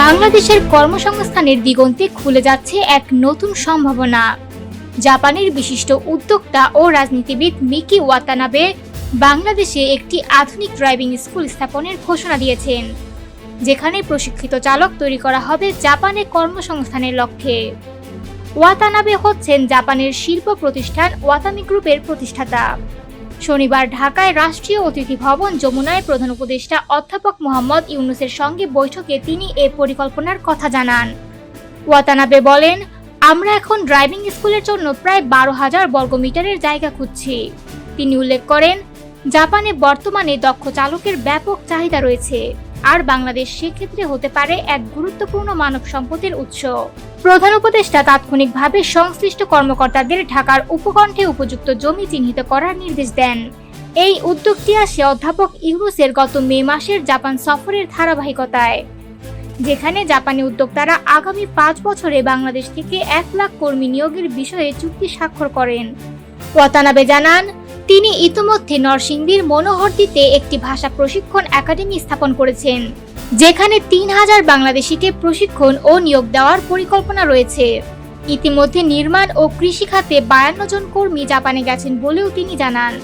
বাংলাদেশের কর্মসংস্থানের দিগন্তে খুলে যাচ্ছে এক নতুন সম্ভাবনা। জাপানের বিশিষ্ট উদ্যোক্তা ও রাজনীতিবিদ মিকি ওয়াতানাবে বাংলাদেশে একটি আধুনিক ড্রাইভিং স্কুল স্থাপনের ঘোষণা দিয়েছেন, যেখানে প্রশিক্ষিত চালক তৈরি করা হবে জাপানে কর্মসংস্থানের লক্ষ্যে। ওয়াতানাবে হচ্ছেন জাপানের শিল্প প্রতিষ্ঠান ওয়াতামি গ্রুপের প্রতিষ্ঠাতা। শনিবার ঢাকায় রাষ্ট্রীয় অতিথি ভবন যমুনায় প্রধান উপদেষ্টা অধ্যাপক মোহাম্মদ ইউনুসের সঙ্গে বৈঠকে তিনি এ পরিকল্পনার কথা জানান। ওয়াতানাবে বলেন, আমরা এখন ড্রাইভিং স্কুলের জন্য প্রায় বারো হাজার বর্গমিটারের জায়গা খুঁজছি। তিনি উল্লেখ করেন, জাপানে বর্তমানে দক্ষ চালকের ব্যাপক চাহিদা রয়েছে। আর বাংলাদেশ সেক্ষেত্রে হতে পারে এক গুরুত্বপূর্ণ মানব সম্পদের উৎস। প্রধান উপদেষ্টা তাৎক্ষণিকভাবে সংশ্লিষ্ট কর্মকর্তাদের ঢাকার উপকণ্ঠে উপযুক্ত জমি চিহ্নিত করার নির্দেশ দেন। এই উদ্যোগটি আসে অধ্যাপক ইউনুসের গত মে মাসের জাপান সফরের ধারাবাহিকতায়, যেখানে জাপানি উদ্যোক্তারা আগামী পাঁচ বছরে বাংলাদেশ থেকে এক লাখ কর্মী নিয়োগের বিষয়ে চুক্তি স্বাক্ষর করেন। ওয়াতানাবে জানান, তিনি ইতোমধ্যে নরসিংদীর মনোহরদিতে একটি ভাষা প্রশিক্ষণ একাডেমি স্থাপন করেছেন। যেখানে তিন হাজার বাংলাদেশিকে প্রশিক্ষণ ও নিয়োগ দেওয়ার পরিকল্পনা রয়েছে। ইতিমধ্যে নির্মাণ ও কৃষি খাতে বায়ান্ন জন কর্মী জাপানে গেছেন বলেও তিনি জানান।